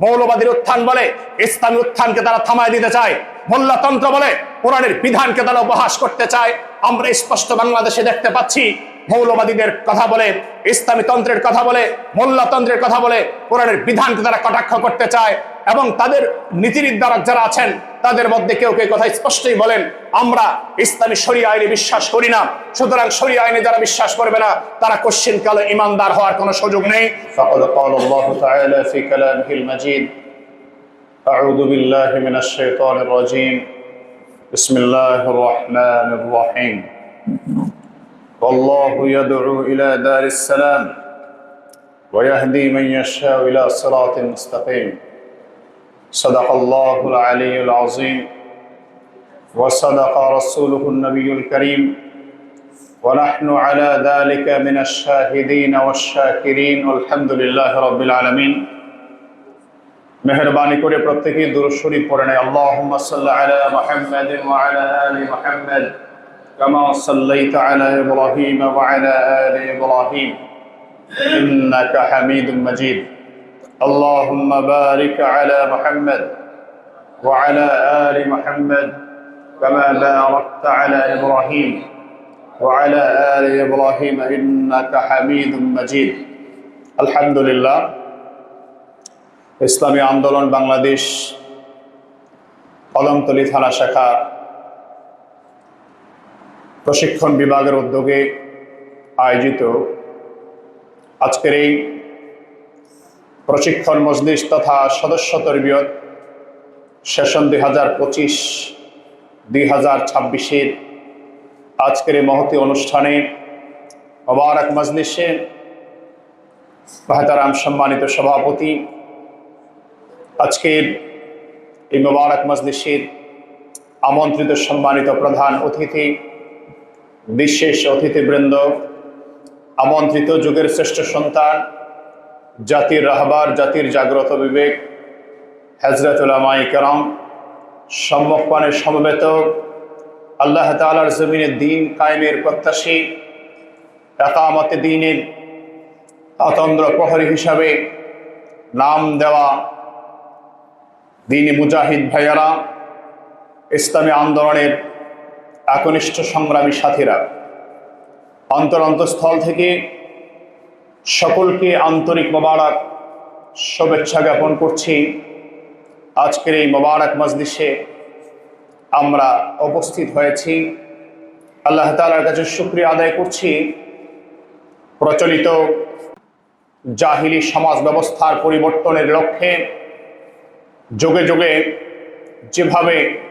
মৌলবাদীর উত্থান বলে, ইসলামী উত্থানকে তারা থামায় দিতে চায়। মোল্লাতন্ত্র বলে, কোরআনের বিধানকে তারা উপহাস করতে চায়। আমরা স্পষ্ট বাংলাদেশে দেখতে পাচ্ছি মৌলবাদীদের কথা বলে ইসলামী তন্ত্রের কথা বলে মোল্লাতন্ত্রের কথা বলে কোরআনের বিধানকে তারা কটাক্ষ করতে চায় এবং তাদের নীতি নির্ধারক যারা আছেন তাদের মধ্যে কেউ কেউ কথা স্পষ্টই বলেন আমরা ইসলামী শরিয়া আইনে বিশ্বাস করি না সুতরাং শরিয়া আইনে যারা বিশ্বাস করবে না তারা কোশ্চিন কালে ইমানদার হওয়ার কোনো সুযোগ নেই فقد قال الله تعالى في كلامه المجيد أعوذ بالله من الشيطان الرجيم بسم الله الرحمن الرحيم والله يدعو إلى دار السلام ويهدي من يشاء إلى صراط مستقيم صدق الله العلي العظيم وصدق رسوله النبي الكريم ونحن على ذلك من الشاهدين والشاكرين والحمد لله رب العالمين মেহরবানি করে প্রত্যেকেই দুরূদ শরীফ পড়ে নেয় আল্লাহুম্মা সাল্লি আলা মুহাম্মাদিন ওয়া আলা আলি মুহাম্মাদ কামা সাল্লাইতা আলা ইব্রাহিম ওয়া আলা আলি ইব্রাহিম ইন্নাকা হামিদুম মাজিদ আল্লাহুম্মা বারিক আলা মুহাম্মাদ ওয়া আলা আলি মুহাম্মাদ কামা বারাকতা আলা ইব্রাহিম وعلى آل إبراهيم إنك حميد مجيد الحمد لله ইসলামী আন্দোলন বাংলাদেশ কলমতলি থানা শাখা প্রশিক্ষণ বিভাগের উদ্যোগে আয়োজিত আজকের এই প্রশিক্ষণ মজলিস তথা সদস্য তরবিয়ত সেশন দুই হাজার পঁচিশ, দুই হাজার ছাব্বিশের আজকের এই মহতি অনুষ্ঠানে মোবারক মজলিসে বাহাতারাম সম্মানিত সভাপতি, আজকের এই মোবারক মজলিসের আমন্ত্রিত সম্মানিত প্রধান অতিথি বিশেষ অতিথিবৃন্দ, আমন্ত্রিত যুগের শ্রেষ্ঠ সন্তান, জাতির রাহবার, জাতির জাগ্রত বিবেক হজরতুলামাই করম সম্মুখপানের সমবেত, আল্লাহ তালার জমিনের দিন কায়েমের প্রত্যাশী, একামতে দিনের অতন্দ্র প্রহরী হিসাবে নাম দেওয়া দিনী মুজাহিদ ভাইয়ারা, ইসলামী আন্দোলনের একনিষ্ঠ সংগ্রামী সাথীরা অন্তর অন্তঃস্থল থেকে সকলকে আন্তরিক মোবারক শুভেচ্ছা জ্ঞাপন করছি। আজকের এই মোবারক মজলিসে আমরা উপস্থিত হয়েছি। আল্লাহ তালার কাছে শুক্রিয়া আদায় করছি। প্রচলিত জাহিলি সমাজ ব্যবস্থার পরিবর্তনের লক্ষ্যে যুগে যুগে যেভাবে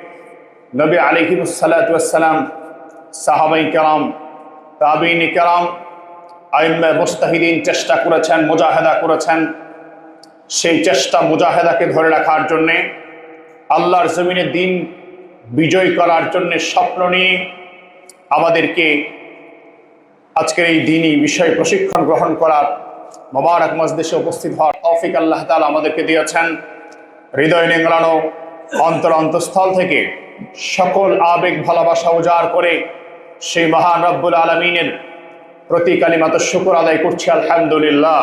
নবী আলিহিমসাল্লাম সাহাবাই কেরাম তাবিন কেরাম, আইম্মা মুস্তাহিদিন চেষ্টা করেছেন, মুজাহেদা করেছেন। সেই চেষ্টা মুজাহেদাকে ধরে রাখার জন্যে, আল্লাহর জমিনে দিন বিজয় করার জন্য স্বপ্ন নিয়ে আমাদেরকে আজকের এই দিনই বিষয় প্রশিক্ষণ গ্রহণ করার মোবারক মজদেশে উপস্থিত হওয়ার তৌফিক আল্লাহ তালা আমাদেরকে দিয়েছেন। হৃদয় নেংড়ানো অন্তর অন্তঃস্থল থেকে সকল আবেগ, ভালোবাসা উজাড় করে সেই মহান রব্বুল আলমিনের প্রতি কালিমাত শুকুর আদায় করছি, আলহামদুলিল্লাহ।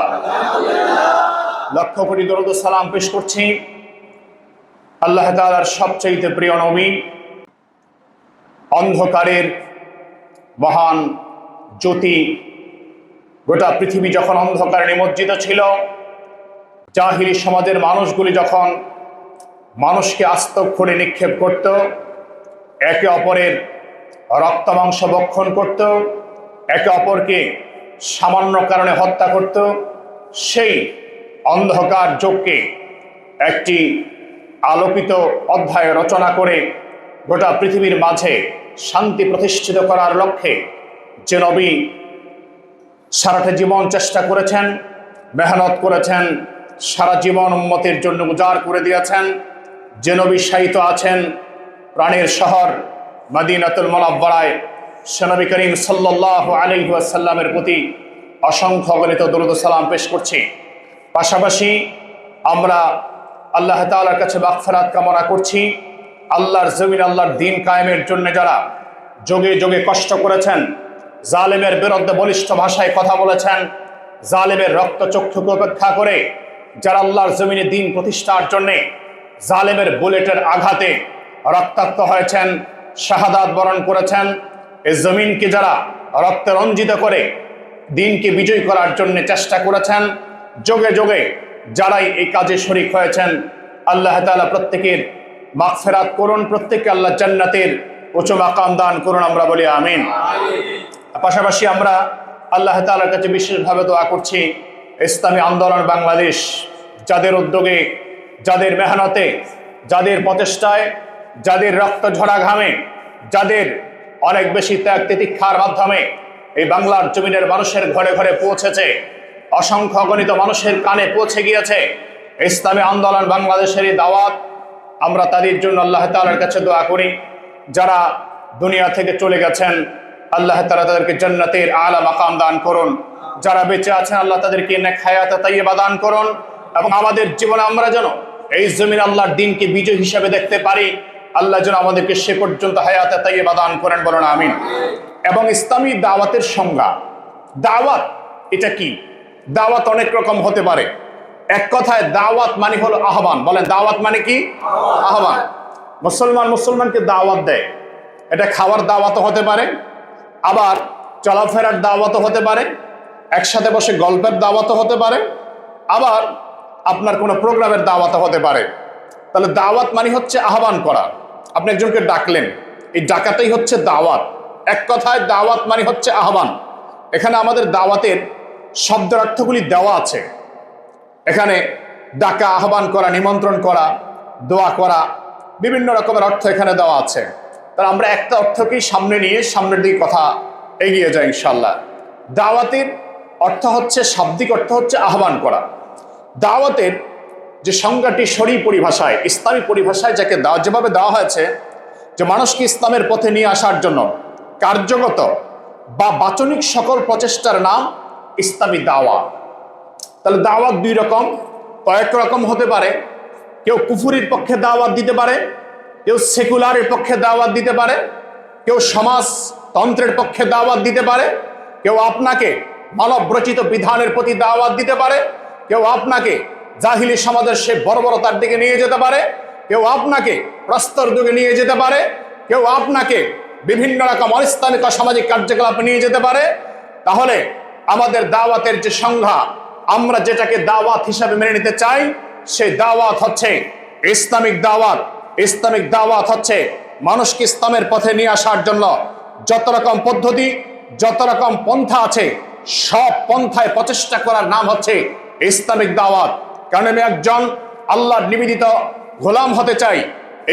লক্ষ কোটি দরদ সালাম পেশ করছি। আল্লাহ তালার সবচাইতে প্রিয় নবী, অন্ধকারের মহান জ্যোতি, গোটা পৃথিবী যখন অন্ধকারে নিমজ্জিত ছিল জাহিরি সমাজের মানুষগুলি যখন মানুষকে আস্তক করে নিক্ষেপ করত, একে অপরের রক্ত মাংস বক্ষণ করত, একে অপরকে সামান্য কারণে হত্যা করত। সেই অন্ধকার যোগকে একটি আলোকিত অধ্যায় রচনা করে গোটা পৃথিবীর মাঝে শান্তি প্রতিষ্ঠিত করার লক্ষ্যে যে নবী সারাটা জীবন চেষ্টা করেছেন, মেহনত করেছেন, সারা জীবন উন্মতির জন্য উজাড় করে দিয়েছেন যে নবী আছেন প্রাণের শহর মদিনাতুল মোলাব্বরায় সেনবী করিম সাল্লাহ আলহাসাল্লামের প্রতি অসংখ্য গণিত দরুদ সালাম পেশ করছি। পাশাপাশি আমরা আল্লাহ তালার কাছে বাকফেরাত কামনা করছি। আল্লাহর জমিন, আল্লাহর দিন কায়েমের জন্য যারা যোগে যোগে কষ্ট করেছেন, জালেমের বিরুদ্ধে বলিষ্ঠ ভাষায় কথা বলেছেন, জালেমের রক্ত চক্ষুকে উপেক্ষা করে যারা আল্লাহর জমিনে দিন প্রতিষ্ঠার জন্যে জালেমের বুলেটের আঘাতে রক্তাক্ত হয়েছেন শাহাদাত বরণ করেছেন। এই জমিনকে যারা রক্তে রঞ্জিত করে দিনকে বিজয় করার জন্য চেষ্টা করেছেন যোগে যোগে যারাই এই কাজে শরিক হয়েছেন আল্লাহ তাআলা প্রত্যেকের মাকফেরাত করুন প্রত্যেককে আল্লাহ জান্নাতের উঁচু মাকাম দান করুন আমরা বলি আমিন। পাশাপাশি আমরা আল্লাহ তাআলার কাছে বিশেষভাবে দোয়া করছি ইসলামী আন্দোলন বাংলাদেশ যাদের উদ্যোগে যাদের মেহনতে, যাদের প্রচেষ্টায়, যাদের রক্ত ঝরা ঘামে, যাদের অনেক বেশি ত্যাগ তিতিক্ষার মাধ্যমে এই বাংলার জমিনের মানুষের ঘরে ঘরে পৌঁছেছে, অসংখ্য গণিত মানুষের কানে পৌঁছে গিয়েছে, ইসলামী আন্দোলন বাংলাদেশের এই দাওয়াত। আমরা তাদের জন্য আল্লাহ তাআলার কাছে দোয়া করি, যারা দুনিয়া থেকে চলে গেছেন, আল্লাহ তাআলা তাদেরকে জান্নাতের আলা মাকাম দান করুন। যারা বেঁচে আছেন, আল্লাহ তাদেরকে নেক হায়াতে তাইয়্যিবা দান করুন। এবং আমাদের জীবনে আমরা যেন এই জমিন আল্লাহর দিনকে বিজয় হিসাবে দেখতে পারি। আল্লাহ যেন আমাদেরকে সে পর্যন্ত হায়াতে তাইয়্যিবা দান করেন বলেন, আমিন। এবং ইসলামী দাওয়াতের সংজ্ঞা। দাওয়াত, এটা কি? দাওয়াত অনেক রকম হতে পারে। এক কথায় দাওয়াত মানে হলো আহ্বান। বলেন, দাওয়াত মানে কি? আহ্বান। মুসলমান মুসলমানকে দাওয়াত দেয়। এটা খাওয়ার দাওয়াতও হতে পারে, আবার চলাফেরার দাওয়াতও হতে পারে, একসাথে বসে গল্পের দাওয়াতও হতে পারে, আবার আপনার কোনো প্রোগ্রামের দাওয়াত হতে পারে। তাহলে দাওয়াত মানে হচ্ছে আহ্বান করা। আপনি একজনকে ডাকলেন, এই ডাকাতেই হচ্ছে দাওয়াত। এক কথায় দাওয়াত মানে হচ্ছে আহ্বান। এখানে আমাদের দাওয়াতের শব্দের অর্থগুলি দেওয়া আছে। এখানে ডাকা, আহ্বান করা, নিমন্ত্রণ করা, দোয়া করা, বিভিন্ন রকমের অর্থ এখানে দেওয়া আছে। তাহলে আমরা একটা অর্থকেই সামনে নিয়ে সামনের দিকে কথা এগিয়ে যাই ইনশাল্লাহ দাওয়াতের অর্থ হচ্ছে, শাব্দিক অর্থ হচ্ছে আহ্বান করা। দাওয়াতের যে সংজ্ঞাটি শরী পরিভাষায়, ইসলামী পরিভাষায় যাকে দেওয়া যেভাবে দেওয়া হয়েছে যে মানুষকে ইসলামের পথে নিয়ে আসার জন্য কার্যগত বা বাচনিক সকল প্রচেষ্টার নাম ইসলামী দাওয়া। তাহলে দাওয়াত দুই রকম, কয়েক রকম হতে পারে। কেউ কুফুরির পক্ষে দাওয়াত দিতে পারে, কেউ সেকুলারের পক্ষে দাওয়াত দিতে পারে, কেউ সমাজতন্ত্রের পক্ষে দাওয়াত দিতে পারে, কেউ আপনাকে মানব রচিত বিধানের প্রতি দাওয়াত দিতে পারে কেউ আপনাকে জাহিলি সমাজের সে বর্বরতার দিকে নিয়ে যেতে পারে, কেউ আপনাকে প্রস্তর যুগে নিয়ে যেতে পারে, কেউ আপনাকে বিভিন্ন রকম অনিস্তানিক সামাজিক কার্যকলাপে নিয়ে যেতে পারে। তাহলে আমাদের দাওয়াতের যে সংজ্ঞা, আমরা যেটাকে দাওয়াত হিসাবে মেনে নিতে চাই, সেই দাওয়াত হচ্ছে ইসলামিক দাওয়াত। ইসলামিক দাওয়াত হচ্ছে মানুষকে ইসলামের পথে নিয়ে আসার জন্য যত রকম পদ্ধতি, যত রকম পন্থা আছে, সব পন্থায় প্রচেষ্টা করার নাম হচ্ছে ইসলামিক দাওয়াত। কারণ আমি একজন আল্লাহর নিবেদিত গোলাম হতে চাই।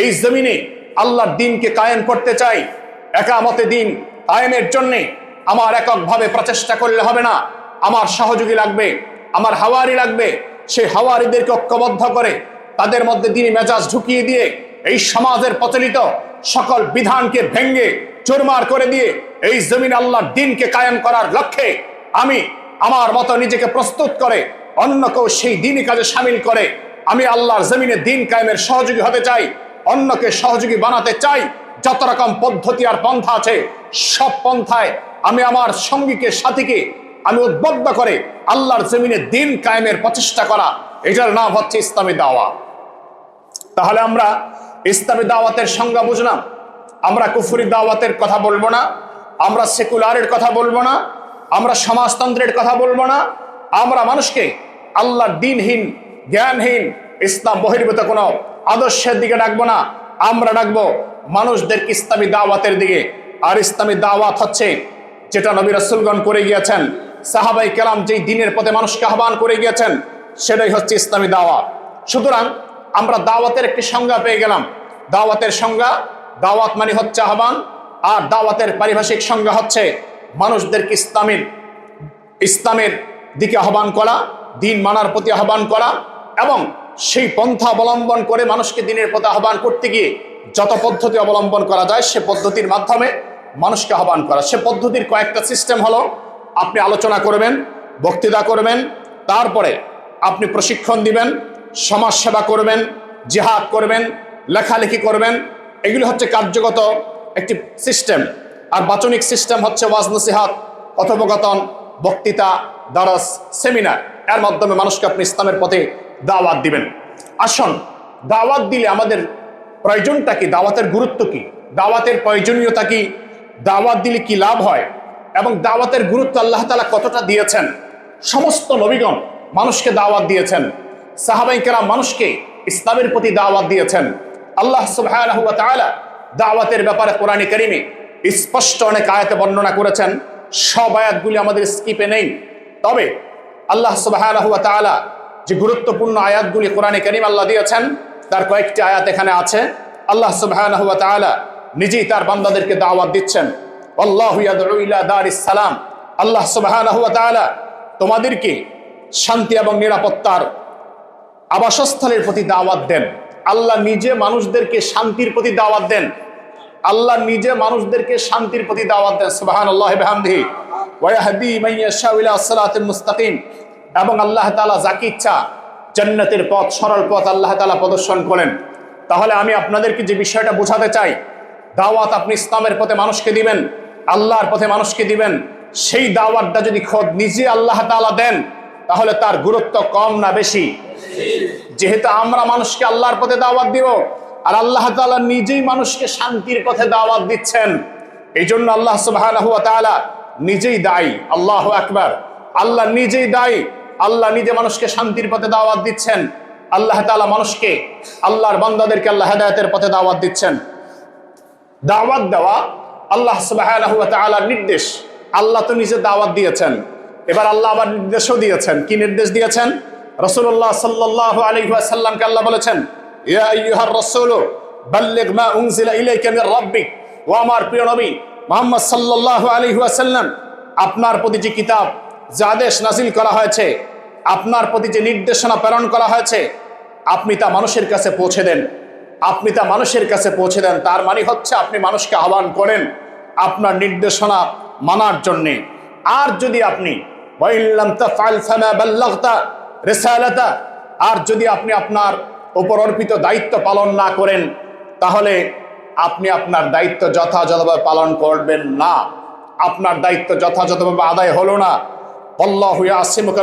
এই জমিনে আল্লাহর দিনকে কায়েম করতে চাই। একামতে দিন কায়েমের জন্যে আমার এককভাবে প্রচেষ্টা করলে হবে না। আমার সহযোগী লাগবে, আমার হাওয়ারি লাগবে। সেই হাওয়ারিদেরকে ঐক্যবদ্ধ করে তাদের মধ্যে দিনই মেজাজ ঢুকিয়ে দিয়ে এই সমাজের প্রচলিত সকল বিধানকে ভেঙ্গে চুরমার করে দিয়ে এই জমিন আল্লাহর দিনকে কায়েম করার লক্ষ্যে আমি আমার মতো নিজেকে প্রস্তুত করে অন্য কেউ সেই দিনই কাজে সামিল করে। আমি আল্লাহর জমিনে দিন কায়েমের সহযোগী হতে চাই, অন্যকে সহযোগী বানাতে চাই। যত রকম পদ্ধতি আর পন্থা আছে, সব পন্থায় আমি আমার সঙ্গীকে, সাথীকে আমি উদ্বুদ্ধ করে আল্লাহর জমিনে দিন কায়েমের প্রচেষ্টা করা, এটার নাম হচ্ছে ইসলামী দাওয়া। তাহলে আমরা ইসলামী দাওয়াতের সংজ্ঞা বুঝলাম। আমরা কুফুরি দাওয়াতের কথা বলব না, আমরা সেকুলারের কথা বলব না, আমরা সমাজতন্ত্রের কথা বলব না আমরা মানুষকে আল্লাহ দিনহীন, জ্ঞানহীন, ইসলাম বহির্ভূত কোনো আদর্শের দিকে ডাকবো না। আমরা ডাকবো মানুষদেরকে ইসলামী দাওয়াতের দিকে। আর ইসলামী দাওয়াত হচ্ছে যেটা নবী রাসূলগণ করে গিয়েছেন। সাহাবাই কেরাম যেই দিনের পথে মানুষকে আহ্বান করে গিয়েছেন, সেটাই হচ্ছে ইসলামী দাওয়াত। সুতরাং আমরা দাওয়াতের একটি সংজ্ঞা পেয়ে গেলাম। দাওয়াতের সংজ্ঞা, দাওয়াত মানে হচ্ছে আহ্বান, আর দাওয়াতের পারিভাষিক সংজ্ঞা হচ্ছে মানুষদেরকে ইসলামের ইসলামের দিকে আহ্বান করা, দিন মানার প্রতি আহ্বান করা এবং সেই পন্থা অবলম্বন করে মানুষকে দিনের প্রতি আহ্বান করতে গিয়ে যত পদ্ধতি অবলম্বন করা যায় সে পদ্ধতির মাধ্যমে মানুষকে আহ্বান করা। সে পদ্ধতির কয়েকটা সিস্টেম হলো, আপনি আলোচনা করবেন, বক্তৃতা করবেন, তারপরে আপনি প্রশিক্ষণ দিবেন, সমাজ সেবা করবেন, জিহাদ করবেন, লেখালেখি করবেন, এগুলি হচ্ছে কার্যগত একটি সিস্টেম আর বাচনিক সিস্টেম হচ্ছে ওয়াজ নসিহাত কথোপকথন, বক্তৃতা দরস সেমিনার। এর মাধ্যমে মানুষকে আপনি ইসলামের পথে দাওয়াত দিবেন। আসুন, দাওয়াত দিলে আমাদের প্রয়োজনটা কি? দাওয়াতের গুরুত্ব কি? দাওয়াতের প্রয়োজনীয়তা কি? দাওয়াত দিলে কি লাভ হয়? এবং দাওয়াতের গুরুত্ব আল্লাহ তালা কতটা দিয়েছেন? সমস্ত নবীগণ মানুষকে দাওয়াত দিয়েছেন। সাহাবাইকেরা মানুষকে ইসলামের প্রতি দাওয়াত দিয়েছেন। আল্লাহ তাআলা দাওয়াতের ব্যাপারে কোরআনে কারিমে স্পষ্ট অনেক আয়াতে বর্ণনা করেছেন। সব আয়াতগুলি আমাদের স্কিপে নেই। তবে আল্লাহ তাআলা যে গুরুত্বপূর্ণ আয়াতগুলি কোরআনে কারিম আল্লাহ দিয়েছেন, তার কয়েকটি আয়াত এখানে আছে। আল্লাহ তাআলা নিজেই তার বান্দাদেরকে দাওয়াত দিচ্ছেন। সালাম। আল্লাহ তাআলা তোমাদেরকে শান্তি এবং নিরাপত্তার আবাসস্থলের প্রতি দাওয়াত দেন। আল্লাহ নিজে মানুষদেরকে শান্তির প্রতি দাওয়াত দেন। আল্লাহ নিজে মানুষদেরকে শান্তির প্রতি দাওয়াত দেন। সুবাহান আল্লাহ ওয়াহদি মাইয়াশাউ ইলা সিরাতিল মুস্তাকিম। এবং আল্লাহ তাআলা যাকে ইচ্ছা জান্নাতের পথ, সরল পথ আল্লাহ তাআলা প্রদর্শন করেন। তাহলে আমি আপনাদেরকে যে বিষয়টা বোঝাতে চাই, দাওয়াত আপনি ইসলামের পথে মানুষকে দিবেন, আল্লাহর পথে মানুষকে দিবেন, সেই দাওয়াতটা যদি খোদ নিজে আল্লাহ তাআলা দেন, তাহলে তার গুরুত্ব কম না বেশি? যেহেতু আমরা মানুষকে আল্লাহর পথে দাওয়াত দিব, আর আল্লাহ তাআলা নিজেই মানুষকে শান্তির পথে দাওয়াত দিচ্ছেন এই জন্য আল্লাহ তাআলা নিজেই দায়ী, আল্লাহ আকবার। আল্লাহ নিজেই দায়ী, আল্লাহ নিজে মানুষকে শান্তির পথে দাওয়াত দিচ্ছেন। আল্লাহ তাআলা মানুষকে, আল্লাহর বান্দাদেরকে আল্লাহ হেদায়তের পথে দাওয়াত দিচ্ছেন। দাওয়াত দেওয়া আল্লাহ তাআলার নির্দেশ। আল্লাহ তো নিজে দাওয়াত দিয়েছেন। এবার আল্লাহ আবার নির্দেশও দিয়েছেন। কি নির্দেশ দিয়েছেন? রাসূলুল্লাহ সাল্লাল্লাহু আলাইহি ওয়াসাল্লামকে আল্লাহ বলেছেন, ইয়া রাসূলু, বাল্লিগ মা উনজিলা ইলাইকা রাব্বিক ও আমার প্রিয় নবী মুহাম্মদ সাল্লাল্লাহু আলাইহি ওয়াসাল্লাম, আপনার প্রতি যে কিতাব যে আদেশ নাজিল করা হয়েছে, আপনার প্রতি যে নির্দেশনা প্রেরণ করা হয়েছে, আপনি তা মানুষের কাছে পৌঁছে দেন। আপনি তা মানুষের কাছে পৌঁছে দেন। তার মানে হচ্ছে আপনি মানুষকে আহ্বান করেন আপনার নির্দেশনা মানার জন্যে। আর যদি আপনি আর যদি আপনি আপনার উপর অর্পিত দায়িত্ব পালন না করেন, তাহলে আপনি আপনার দায়িত্ব যথাযথভাবে পালন করবেন না। আপনার দায়িত্ব যথাযথভাবে আদায় হলো না।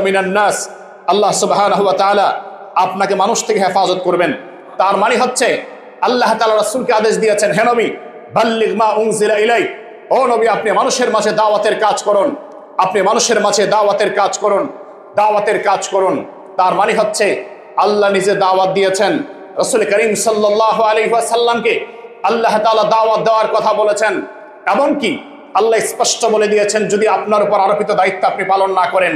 মিনান নাস। আল্লাহ তাআলা আপনাকে মানুষ থেকে হেফাজত করবেন। তার মানে হচ্ছে, আল্লাহ তাআলা রাসূলকে আদেশ দিয়েছেন, হে নবী, বাল্লিগ মা উনজিলা ইলাইক। ও নবী, আপনি মানুষের মাঝে দাওয়াতের কাজ করুন। আপনি মানুষের মাঝে দাওয়াতের কাজ করুন। দাওয়াতের কাজ করুন। তার মানে হচ্ছে, আল্লাহ নিজে দাওয়াত দিয়েছেন। রসুল করিম সাল্লাহ আলী সাল্লামকে আল্লাহ তালা দাওয়াত দেওয়ার কথা বলেছেন। এমনকি আল্লাহ স্পষ্ট বলে দিয়েছেন, যদি আপনার উপর আরোপিত দায়িত্ব আপনি পালন না করেন,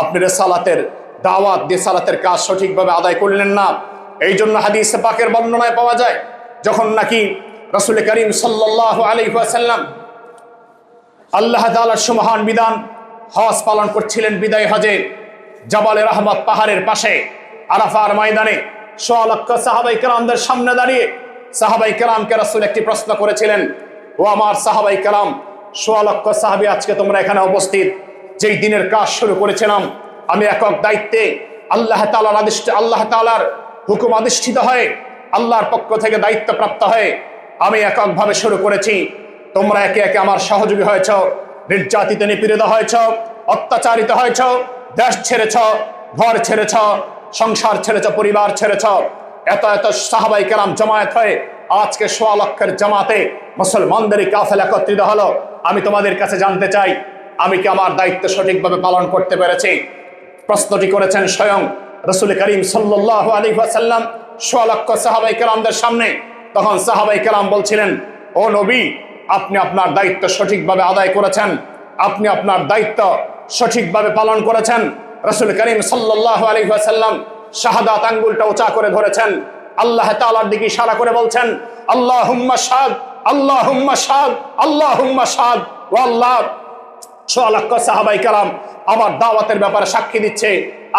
আপনি রেসালাতের দাওয়াত দিয়ে সালাতের কাজ সঠিকভাবে আদায় করলেন না। এই জন্য হাদিস পাকের বর্ণনায় পাওয়া যায়, যখন নাকি রসুল করিম সাল্লাহ আলী সাল্লাম আল্লাহ তাআলার সুমহান বিধান, হজ পালন করছিলেন বিদায় হজে, জাবালে রহমত পাহাড়ের পাশে, আরাফার ময়দানে সোয়ালক্ষ সাহাবাই কেরামদের সামনে দাঁড়িয়ে সাহাবাই কেরামকে রাসূল একটি প্রশ্ন করেছিলেন, ও আমার সাহাবাই কেরাম সোয়ালক্ষ সাহাবি আজকে তোমরা এখানে উপস্থিত। যেই দিনের কাজ শুরু করেছিলাম, আমি একক দায়িত্বে আল্লাহ তাআলার আদিষ্ট আল্লাহ তাআলার হুকুম আদিষ্ঠিত হয়ে, আল্লাহর পক্ষ থেকে দায়িত্ব প্রাপ্ত হয়ে আমি এককভাবে শুরু করেছি। তোমরা একে একে আমার সহযোগী হয়েছ, নির্যাতিত, নিপীড়িত হয়েছ, অত্যাচারিত হয়েছ, দেশ ছেড়েছ, ঘর ছেড়েছ, সংসার ছেড়েছ, পরিবার ছেড়েছ এত এত সাহাবাই কেরাম জমায়েত হয়ে আজকে সোয়া লক্ষের জামাতে মুসলমানদের কাফেল একত্রিত হলো। আমি তোমাদের কাছে জানতে চাই, আমি কি আমার দায়িত্ব সঠিকভাবে পালন করতে পেরেছি? প্রশ্নটি করেছেন স্বয়ং রসুল করিম সাল্লাহ আলী সাল্লাম সোয়া লক্ষ সাহাবাই কেরামদের সামনে। তখন সাহাবাই কেরাম বলছিলেন, ও নবী, আপনি আপনার দায়িত্ব সঠিকভাবে আদায় করেছেন। আপনি আপনার দায়িত্ব সঠিকভাবে পালন করেছেন। রসুল করিম সাল্লাহ আলী সাল্লাম শাহাদাত আঙ্গুলটা উঁচা করে ধরেছেন। আল্লাহ তালার দিকে ইশারা করে বলছেন আল্লাহ হুম্মা সাদ আল্লাহ হুম্মা সাদ আল্লাহ হুম্মা সাদ ও আল্লাহ সোয়ালাক্ষ সাহাবাই কালাম আমার দাওয়াতের ব্যাপারে সাক্ষী দিচ্ছে,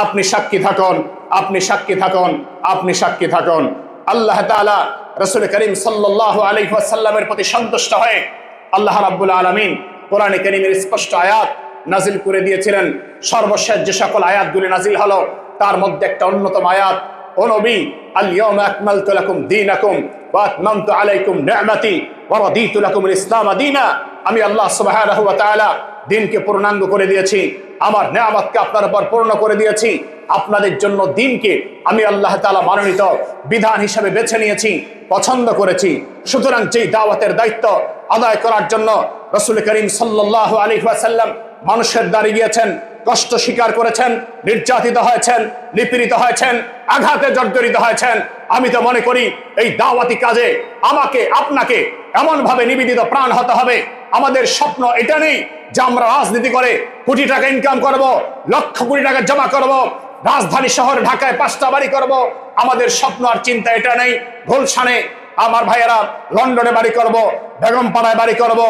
আপনি সাক্ষী থাকুন, আপনি সাক্ষী থাকুন, আপনি সাক্ষী থাকুন। আল্লাহ তাআলা রসুল করিম সাল্লাহ আলহিহাসাল্লামের প্রতি সন্তুষ্ট হয়ে আল্লাহ রাব্বুল আলমিন কোরআনে করিমের স্পষ্ট আয়াত নাজিল করে দিয়েছিলেন। সর্বশেষ যে সকল আয়াতগুলি নাজিল হলো তার মধ্যে একটা অন্যতম আয়াত, ও নবী আল-ইয়াওমা আকমালতু লাকুম দীনাকুম ওয়া আতমামতু আলাইকুম নি'মাতি ওয়া রাদিতু লাকুমুল ইসলাম দীনা। আমি আল্লাহ তাআলা দিনকে পূর্ণাঙ্গ করে দিয়েছি, আমার নিয়ামতকে আপনার উপর পূর্ণ করে দিয়েছি, আপনাদের জন্য দিনকে আমি আল্লাহ তাআলা মনোনীত বিধান হিসেবে বেছে নিয়েছি, পছন্দ করেছি। সুতরাং যেই দাওয়াতের দায়িত্ব আদায় করার জন্য রসুল করিম সাল্লাহ আলী ওয়াসাল্লাম মানুষের দ্বারে গিয়েছেন কষ্ট স্বীকার করেছেন, নির্যাতিত হয়েছেন, নিপীড়িত হয়েছেন, আঘাতে জর্জরিত হয়েছেন। আমি তো মনে করি এই দাওয়াতি কাজে আমাকে, আপনাকে এমন ভাবে নিবেদিত প্রাণ হতে হবে। আমাদের স্বপ্ন এটা নেই যে আমরা রাজনীতি করে কোটি টাকা ইনকাম করব, লক্ষ কোটি টাকা জমা করব, রাজধানী শহর ঢাকায় পাঁচটা বাড়ি করব। আমাদের স্বপ্ন আর চিন্তা এটা নেই। গুলশানে আমার ভাইয়েরা লন্ডনে বাড়ি করব বেগম পাড়ায় বাড়ি করব,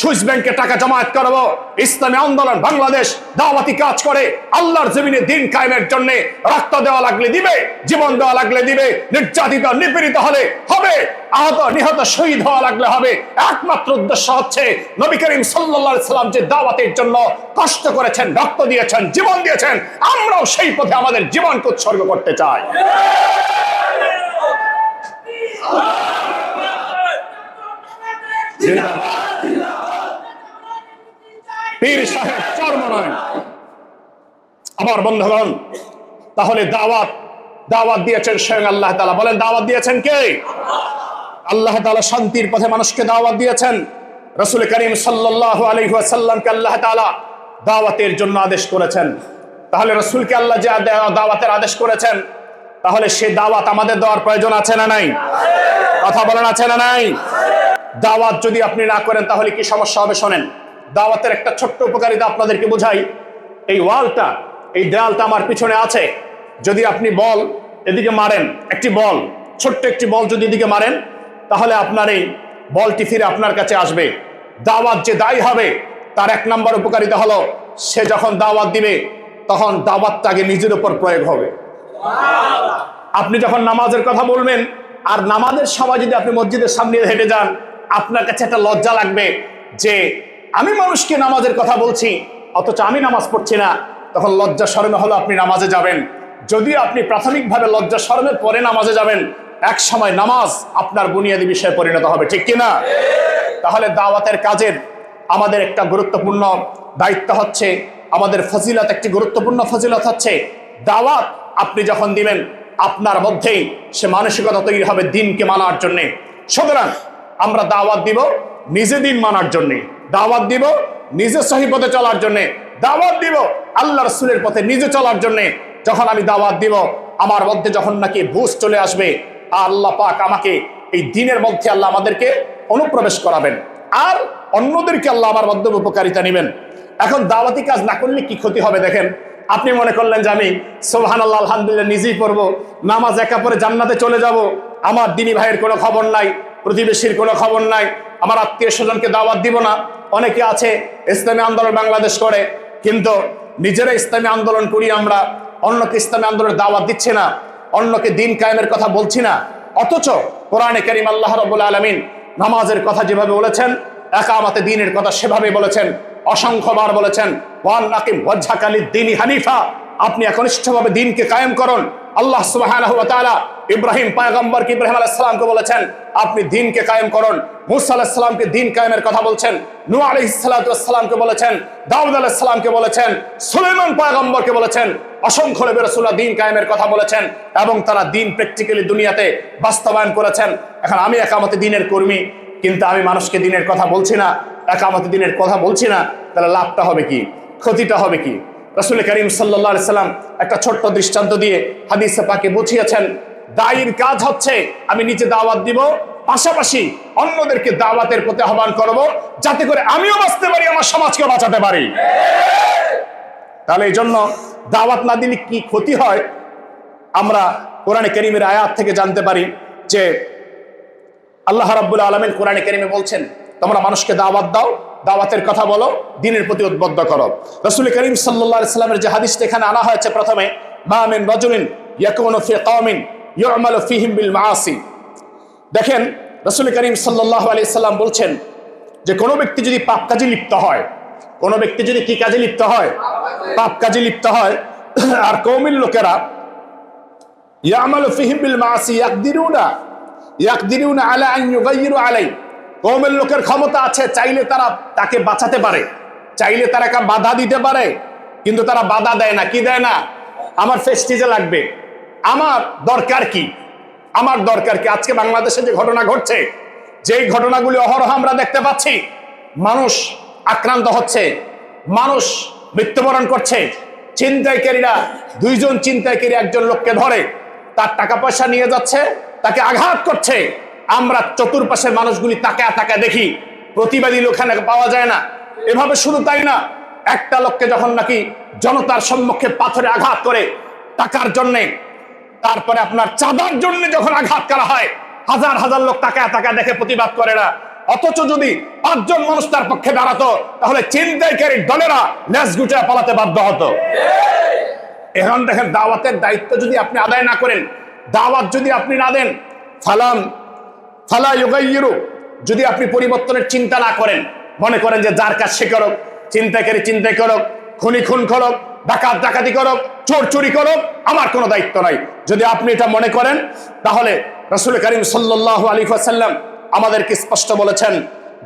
সুইস ব্যাংকে টাকা জমায়েত করব, ইসলামী আন্দোলন, বাংলাদেশ দাওয়াতি কাজ করে আল্লাহর জমিনে দিন কায়েমের জন্য রক্ত দেওয়া লাগলে দিবে, জীবন দেওয়া লাগলে দিবে, নির্যাতিত, নিপীড়িত হলে হবে, আহত, নিহত, শহীদ হওয়া লাগলে হবে। একমাত্র উদ্দেশ্য হচ্ছে নবী করিম সাল্লাল্লাহু আলাইহি সাল্লাম যে দাওয়াতের জন্য কষ্ট করেছেন, রক্ত দিয়েছেন, জীবন দিয়েছেন, আমরাও সেই পথে আমাদের জীবনকে উৎসর্গ করতে চাই। আমার বন্ধুগণ, তাহলে দাওয়াত দাওয়াত দিয়েছেন স্বয়ং আল্লাহ তাআলা। বলেন, দাওয়াত দিয়েছেন কে? আল্লাহ তাআলা শান্তির পথে মানুষকে দাওয়াত দিয়েছেন। রসুল করিম ওয়াসাল্লামকে আল্লাহ তাআলা দাওয়াতের জন্য আদেশ করেছেন। তাহলে রসুলকে আল্লাহ যে দাওয়াতের আদেশ করেছেন তাহলে সে দাওয়াত আমাদের দেওয়ার প্রয়োজন আছে না নাই? কথা বলেন আছে না নাই? দাওয়াত যদি আপনি না করেন তাহলে কি সমস্যা হবে শোনেন। দাওয়াতের একটা ছোট্ট উপকারিতা আপনাদেরকে বোঝাই। এই ওয়ালটা, এই দেয়ালটা আমার পিছনে আছে। যদি আপনি বল এদিকে মারেন, একটি বল, ছোট্ট একটি বল যদি এদিকে মারেন, তাহলে আপনার এই বলটি ফিরে আপনার কাছে আসবে। দাওয়াত যে দায়ী হবে, তার এক নম্বর উপকারিতা হলো, সে যখন দাওয়াত দিবে, তখন দাওয়াতটা আগে নিজের উপর প্রয়োগ হবে। আপনি যখন নামাজের কথা বলবেন, আর নামাজের সময় যদি আপনি মসজিদের সামনে হেঁটে যান, আপনার কাছে একটা লজ্জা লাগবে যে, আমি মানুষকে নামাজের কথা বলছি, অথচ আমি নামাজ পড়ছি না। তখন লজ্জা শরমে হলো আপনি নামাজে যাবেন। যদি আপনি প্রাথমিকভাবে লজ্জা শরমের পরে নামাজে যাবেন, এক সময় নামাজ আপনার বুনিয়াদী বিষয়ে পরিণত হবে, ঠিক কিনা? তাহলে দাওয়াতের কাজের আমাদের একটা গুরুত্বপূর্ণ দায়িত্ব হচ্ছে, আমাদের ফজিলত একটি গুরুত্বপূর্ণ ফজিলত হচ্ছে, দাওয়াত আপনি যখন দিবেন, আপনার মধ্যেই সে মানসিকতা তৈরি হবে দিনকে মানার জন্যে। সুতরাং আমরা দাওয়াত দিব নিজে দিন মানার জন্যে। দাওয়াত দিব নিজে সহি পথে চলার জন্যে। দাওয়াত দিব আল্লাহ রসুলের পথে নিজে চলার জন্যে। যখন আমি দাওয়াত দিব, আমার মধ্যে যখন নাকি বুঝ চলে আসবে, আল্লাহ পাক আমাকে এই দিনের মধ্যে আল্লাহ আমাদেরকে অনুপ্রবেশ করাবেন। আর অন্যদেরকে আল্লাহ আমার মাধ্যমে উপকারিতা নেবেন। এখন দাওয়াতি কাজ না করলে কি ক্ষতি হবে দেখেন? আপনি মনে করলেন যে আমি সোহান আল্লাহ আলহামদুলিল্লাহ নিজেই পড়ব, নামাজ একা পরে জান্নাতে চলে যাব, আমার দিনী ভাইয়ের কোনো খবর নাই, প্রতিবেশীর কোনো খবর নাই, আমার আত্মীয় স্বজনকে দাওয়াত দিব না, অনেকে আছে ইসলামী আন্দোলন বাংলাদেশ করে, কিন্তু নিজেরা ইসলামী আন্দোলন করি আমরা, অন্যকে ইসলামী আন্দোলনের দাওয়াত দিচ্ছে না, অন্যকে দিন কায়েমের কথা বলছি না, অথচ কোরআনে করিম আল্লাহ রবুল আলমিন নামাজের কথা যেভাবে বলেছেন, একামাতে দিনের কথা সেভাবে বলেছেন অসংখ্যবার বলেছেন, ওয়ান আকিম ওয়াজ্জাকালি দিনী হানিফা। আপনি একনিষ্ঠভাবে দিনকে কায়েম করুন। আল্লাহ তাআলা ইব্রাহিম পয়গম্বরকে ইব্রাহিম আলাইহিস সালামকে বলেছেন, আপনি দিনকে কায়েম করুন। মুসা আলাইহিস সালামকে দিন কায়েমের কথা বলছেন ওয়াস সালামকে বলেছেন, দাউদ আলাইহিস সালামকে বলেছেন সুলেমান পয়গম্বরকে বলেছেন, অসংখ্য নবী রাসূলুল্লাহ দিন কায়েমের কথা বলেছেন এবং তারা দিন প্র্যাকটিক্যালি দুনিয়াতে বাস্তবায়ন করেছেন। এখন আমি একামতে দিনের কর্মী কিন্তু আমি মানুষকে দিনের কথা বলছি না একামতে দিনের কথা বলছি না, তাহলে লাভটা হবে কি? ক্ষতিটা হবে কি? রসুল করিম সাল্লাহ সাল্লাম একটা ছোট্ট দৃষ্টান্ত দিয়ে হাদিসে পাকে বুঝিয়েছেন, দায়ীর কাজ হচ্ছে আমি নিচে দাওয়াত দিব, পাশাপাশি অন্যদেরকে দাওয়াতের প্রতি আহ্বান করব, যাতে করে আমিও বাঁচতে পারি, আমার সমাজকে বাঁচাতে পারি। তাহলে এই জন্য দাওয়াত না দিলে কি ক্ষতি হয়? আমরা কোরআনে করিমের আয়াত থেকে জানতে পারি যে আল্লাহ রাব্বুল আলমিন কোরআনে কেরিমে বলছেন, তোমরা মানুষকে দাওয়াত দাও, দাওয়াতের কথা বলো, দিনের প্রতি উদ্বুদ্ধ করো। রসুল করিম সাল্লাহ সাল্লামের যে হাদিসটা এখানে আনা হয়েছে প্রথমে মামিন রজুলিন ইয়াকুনু ফিহিম বিল মাআসি। দেখেন, রসুল করিম সাল্লাল্লাহু আলাইহি সাল্লাম বলছেন যে, কোনো ব্যক্তি যদি পাপ কাজে লিপ্ত হয়, কোনো ব্যক্তি যদি কি কাজে লিপ্ত হয়, পাপ কাজে লিপ্ত হয়, আর কৌমিল লোকেরা, ইয়ামালু ফিহিম বিল মাআসি ইয়াকদিরুনা। ইয়াকদিরুনা আলাই। লোকের ক্ষমতা আছে, চাইলে তারা তাকে বাঁচাতে পারে। চাইলে তারা কা বাধা দিতে পারে, কিন্তু তারা বাধা দেয় না। কি দেয় না? আমার ফেস্টিজে লাগবে। আমার দরকার কি? আমার দরকার কি? আজকে বাংলাদেশে যে ঘটনা ঘটছে, যেই ঘটনাগুলি অহরহ আমরা দেখতে পাচ্ছি, মানুষ আক্রান্ত হচ্ছে, মানুষ মৃত্যুবরণ করছে। ছিনতাইকারীরা, দুইজন ছিনতাইকারী একজন লোককে ধরে, তার টাকা পয়সা নিয়ে যাচ্ছে তাকে আঘাত করছে। আমরা চতুর্পাশের মানুষগুলি তাকে তাকে দেখি প্রতিবাদী লোক এখানে পাওয়া যায় না। এভাবে শুধু তাই না একটা লোককে যখন নাকি জনতার সম্মুখে পাথরে আঘাত করে টাকার জন্যে তারপরে আপনার চাঁদার জন্য যখন আঘাত করা হয় হাজার হাজার লোক তাকে তাকে দেখে প্রতিবাদ করে না। অথচ যদি পাঁচজন মানুষ তার পক্ষে দাঁড়াতো তাহলে চিন্তাইকারী দলেরা লেজ গুটায় পালাতে বাধ্য হতো। এখন দেখেন দাওয়াতের দায়িত্ব যদি আপনি আদায় না করেন দাওয়াত যদি আপনি না দেন, ফালাম, ফালা ইউগাইয়িরু, যদি আপনি পরিবর্তনের চিন্তা না করেন, মনে করেন যে যার কাজ সে করুক, চিন্তাকারী চিন্তাই করুক, খুনি খুন করুক, ডাকাত ডাকাতি করুক, চোর চুরি করুক, আমার কোনো দায়িত্ব নাই। যদি আপনি এটা মনে করেন, তাহলে রসুল করিম সাল্লাহ আলী সাল্লাম আমাদেরকে স্পষ্ট বলেছেন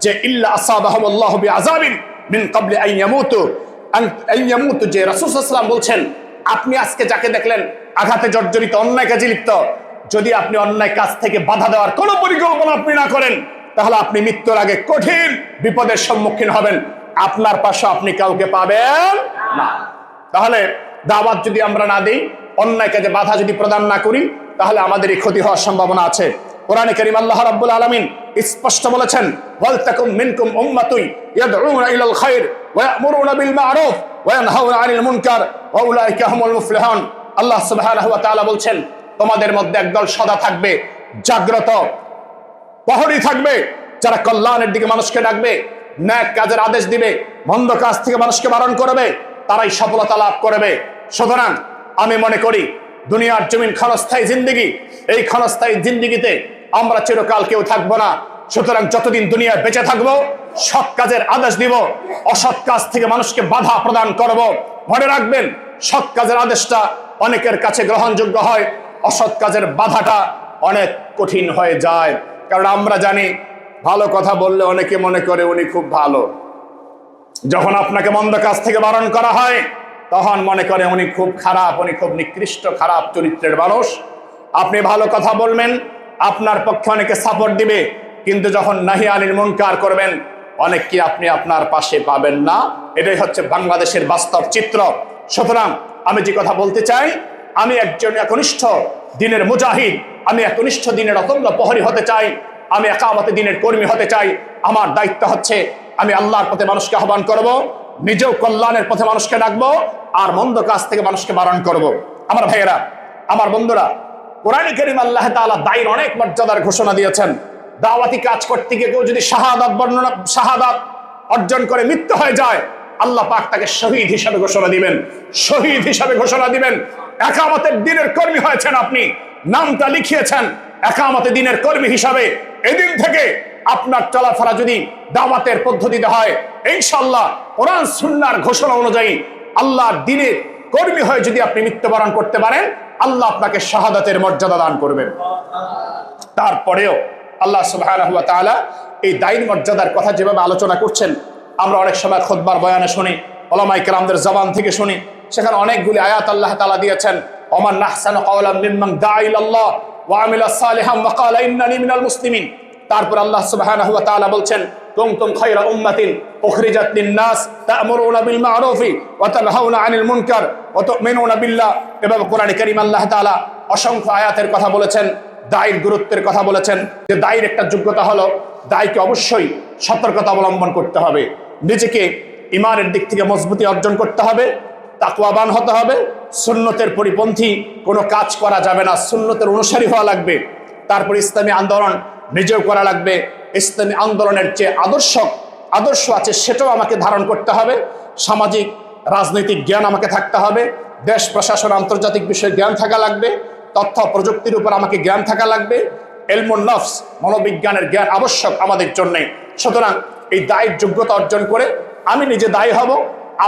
যে, ইল্লা আসাবাহমুল্লাহ বি আযাবিন মিন ক্বাবলি আন ইয়ামুতু। আন আন যে রাসূল বলছেন, আপনি আজকে যাকে দেখলেন আঘাতে জর্জরিত অন্যায় কাজে লিপ্ত যদি আপনি অন্যায় কাজ থেকে বাধা দেওয়ার কোনো পরিকল্পনা আপনি না করেন, তাহলে আপনি মৃত্যুর আগে কঠিন বিপদের সম্মুখীন হবেন। আপনার পাশে আপনি কাউকে পাবেন না। তাহলে দাওয়াত যদি আমরা না দিই, অন্যায় কাজে বাধা যদি প্রদান না করি, তাহলে আমাদের এই ক্ষতি হওয়ার সম্ভাবনা আছে। কোরআনে করিম আল্লাহ রাব্বুল আলামিন স্পষ্ট বলেছেন, ওয়াল তাকুম মিনকুম উম্মাতুন ইয়াদউনা ইলাল খায়র ওয়া ইয়ামুরুনা বিল মা'রুফ ওয়া ইয়ানহাউনা আনিল মুনকার ওয়া উলাইকা হুমুল মুফলিহুন। আল্লাহ তাআলা বলছেন, তোমাদের মধ্যে একদল সদা থাকবে, জাগ্রত, প্রহরী থাকবে, যারা কল্যাণের দিকে মানুষকে ডাকবে, ন্যাক কাজের আদেশ দিবে, মন্দ কাজ থেকে মানুষকে বারণ করবে, তারাই সফলতা লাভ করবে। সুতরাং আমি মনে করি, দুনিয়ার জমিন ক্ষণস্থায়ী জিন্দিগি, এই ক্ষণস্থায়ী জিন্দিগিতে আমরা চিরকাল কেউ থাকব না। সুতরাং যতদিন দুনিয়ায় বেঁচে থাকব, সৎ কাজের আদেশ দিব, অসৎ কাজ থেকে মানুষকে বাধা প্রদান করব। মনে রাখবেন, সৎ কাজের আদেশটা অনেকের কাছে গ্রহণযোগ্য হয়। অসৎ কাজের বাধাটা অনেক কঠিন হয়ে যায়। কারণ আমরা জানি, ভালো কথা বললে অনেকে মনে করে উনি খুব ভালো। যখন আপনাকে মন্দ কাজ থেকে বারণ করা হয়, তখন মনে করে উনি খুব খারাপ, উনি খুব নিকৃষ্ট, খারাপ চরিত্রের মানুষ। আপনি ভালো কথা বলবেন, আপনার পক্ষে অনেকে সাপোর্ট দিবে। কিন্তু যখন নাহি আনিল মুনকার করবেন, অনেক কি আপনি আপনার পাশে পাবেন না। এটাই হচ্ছে বাংলাদেশের বাস্তব চিত্র। সুতরাং আমি যে কথা বলতে চাই, আমি একজন একনিষ্ঠ দিনের মুজাহিদ, আমি একনিষ্ঠ দিনের অতন্ত্র প্রহরী হতে চাই, আমি একামতে দিনের কর্মী হতে চাই আমার দায়িত্ব হচ্ছে, আমি আল্লাহর পথে মানুষকে আহ্বান করব, নিজেও কল্যাণের পথে মানুষকে ডাকবো, আর মন্দ কাজ থেকে মানুষকে বারণ করব। আমার ভাইয়েরা, আমার বন্ধুরা, কোরআন করিম আল্লাহ তাআলা দায়ের অনেক মর্যাদার ঘোষণা দিয়েছেন দাওয়াতি কাজ করতে গিয়ে কেউ যদি শাহাদাত বর্ণনা, শাহাদাত অর্জন করে মৃত্যু হয়ে যায় আল্লাহ পাক তাকে শহীদ হিসাবে ঘোষণা দিবেন, শহীদ হিসাবে ঘোষণা দিবেন। একামতের দিনের কর্মী হয়েছেন আপনি, নামটা লিখিয়েছেন, একামতে দিনের কর্মী হিসাবে। এদিন থেকে আপনার চলাফেরা যদি দাওয়াতের পদ্ধতিতে হয় ইনশাল্লাহ কোরআন, সুন্নার ঘোষণা অনুযায়ী আল্লাহর দিনের কর্মী হয়ে যদি আপনি মৃত্যুবরণ করতে পারেন, আল্লাহ আপনাকে শাহাদাতের মর্যাদা দান করবেন। তারপরেও আল্লাহ তাআলা এই দায়ীর মর্যাদার কথা যেভাবে আলোচনা করছেন আমরা অনেক সময় খোদবার বয়ানে শুনি ওলামাই কেরামদের জবান থেকে শুনি, সেখানে অনেকগুলি আয়াত আল্লাহ তালা দিয়েছেন, ওমান নাহসানু কাওলাম মিম্মান দা'a ইলাল্লাহ ওয়া আমিলা সালিহান ওয়া ক্বালা ইন্নানি মিনাল মুসলিমিন। তারপর আল্লাহ তাআলা বলছেন লিন-নাস আনিল আল্লাহ তাআলা অসংখ্য আয়াতের কথা বলেছেন, দায়ের গুরুত্বের কথা বলেছেন যে একটা যোগ্যতা হলো অবশ্যই সতর্কতা অবলম্বন করতে হবে। নিজেকে ইমানের দিক থেকে মজবুতি অর্জন করতে হবে তাকুয়াবান হতে হবে, সুন্নতের পরিপন্থী কোনো কাজ করা যাবে না, সুন্নতের অনুসারী হওয়া লাগবে, তারপর ইসলামী আন্দোলন নিজেও করা লাগবে, ইসলামী আন্দোলনের যে আদর্শ আদর্শ আছে সেটাও আমাকে ধারণ করতে হবে, সামাজিক, রাজনৈতিক জ্ঞান আমাকে থাকতে হবে, দেশ, প্রশাসন, আন্তর্জাতিক বিষয়ে জ্ঞান থাকা লাগবে, তথ্য প্রযুক্তির উপর আমাকে জ্ঞান থাকা লাগবে, এলমন নফস, মনোবিজ্ঞানের জ্ঞান আবশ্যক আমাদের জন্যে। সুতরাং এই দায়ের যোগ্যতা অর্জন করে আমি নিজে দায়ী হব,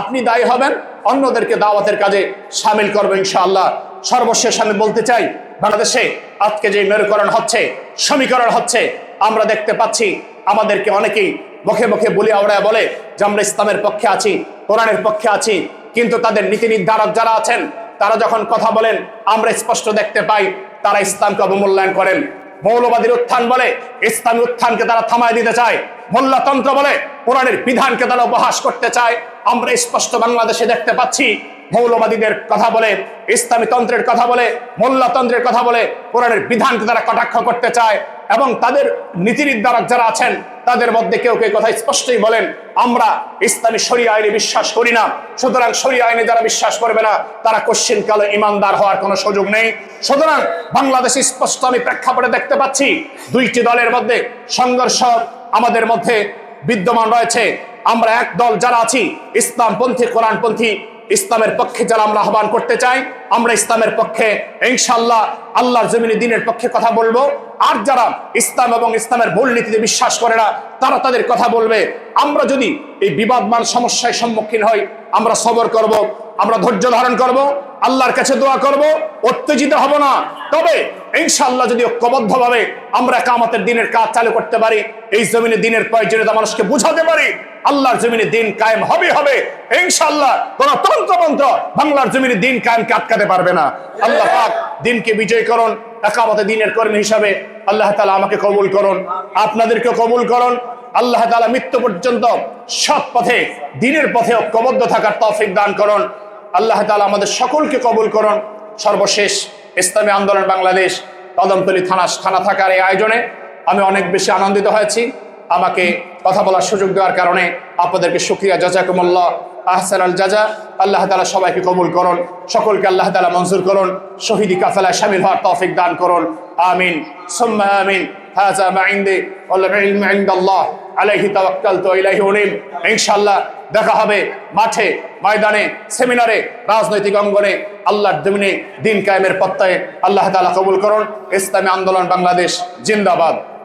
আপনি দায়ী হবেন, অন্যদেরকে দাওয়াতের কাজে সামিল করব ইনশাআল্লাহ। সর্বশেষ আমি বলতে চাই, বাংলাদেশে আজকে যে মেরুকরণ হচ্ছে, সমীকরণ হচ্ছে, আমরা দেখতে পাচ্ছি, আমাদেরকে অনেকেই মুখে মুখে বলি আওড়ায় বলে যে আমরা ইসলামের পক্ষে আছি, কোরআনের পক্ষে আছি, কিন্তু তাদের নীতি নির্ধারক যারা আছেন, তারা যখন কথা বলেন, আমরা স্পষ্ট দেখতে পাই, তারা ইসলামকে অবমূল্যায়ন করেন। মৌলবাদীর উত্থান বলে, ইসলামী উত্থানকে তারা থামায় দিতে চায়। মোল্লাতন্ত্র বলে, কোরআনের বিধানকে তারা উপহাস করতে চায়। আমরা স্পষ্ট বাংলাদেশে দেখতে পাচ্ছি মৌলবাদীদের কথা বলে, ইসলামী তন্ত্রের কথা বলে, মোল্লাতন্ত্রের কথা বলে, কোরআনের বিধানকে তারা কটাক্ষ করতে চায় এবং তাদের নীতি নির্ধারক যারা আছেন, তাদের মধ্যে কেউ কেউ কথা স্পষ্টই বলেন, আমরা ইসলামী শরীয় আইনে বিশ্বাস করি না, সুতরাং শরীয় আইনে যারা বিশ্বাস করবে না, তারা কোশ্চিন কালে ইমানদার হওয়ার কোনো সুযোগ নেই। সুতরাং বাংলাদেশে স্পষ্ট আমি প্রেক্ষাপটে দেখতে পাচ্ছি, দুইটি দলের মধ্যে সংঘর্ষ আমাদের মধ্যে বিদ্যমান রয়েছে। আমরা এক দল যারা আছি, ইসলামপন্থী, কোরআনপন্থী ইসলামের পক্ষে যারা আমরা আহ্বান করতে চাই, আমরা ইসলামের পক্ষে ইনশাল্লাহ আল্লাহর জমিনে দিনের পক্ষে কথা বলব। আর যারা ইসলাম এবং ইসলামের ভুল নীতিতে বিশ্বাস করে না, তারা তাদের কথা বলবে। আমরা যদি এই বিবাদমান সমস্যায় সম্মুখীন হই আমরা সবর করব, আমরা ধৈর্য ধারণ করব, আল্লাহর কাছে দোয়া করব, উত্তেজিত হব না। তবে ইনশাআল্লাহ যদি ঐক্যবদ্ধভাবে আমরা কামাতের দিনের কাজ চালু করতে পারি, এই জমিনে দিনের প্রয়োজনীয়তা মানুষকে বুঝাতে পারি, আল্লাহর জমিনে দিন কায়েম হবে হবে, ইনশাআল্লাহ কোন তন্ত্রমন্ত্র বাংলার জমিনে দিন কায়েমকে আটকাতে পারবে না। আল্লাহ পাক দিনকে বিজয় করুন, একামতে দিনের কর্মী হিসাবে আল্লাহ তালা আমাকে কবুল করুন। আপনাদেরকে কবুল করুন আল্লাহ তালা মৃত্যু পর্যন্ত সৎ পথে, দিনের পথে ঐক্যবদ্ধ থাকার তফিক দান করুন। আল্লাহ তালা আমাদের সকলকে কবুল করুন। সর্বশেষ ইসলামী আন্দোলন বাংলাদেশ কদমতলী থানা থানা থাকার এই আয়োজনে আমি অনেক বেশি আনন্দিত হয়েছি। আমাকে কথা বলার সুযোগ দেওয়ার কারণে আপনাদেরকে শুক্রিয়া জাজাকুমুল্লাহ আহসান আল জাজা আল্লাহ তালা সবাইকে কবুল করুন সকলকে আল্লাহ তালা মঞ্জুর করুন শহীদি কাফেলায় শামিল হওয়ার তৌফিক দান করুন আমিন সুম্মা আমিন هذا ما عندي والعلم عند الله عليه توكلت واليه انيب ইনশাআল্লাহ দেখা হবে মাঠে ময়দানে সেমিনারে রাজনৈতিক অঙ্গনে আল্লাহর জমিনে দিন কায়েমের পত্তায় আল্লাহ তাআলা কবুল করুন ইসলামী আন্দোলন বাংলাদেশ জিন্দাবাদ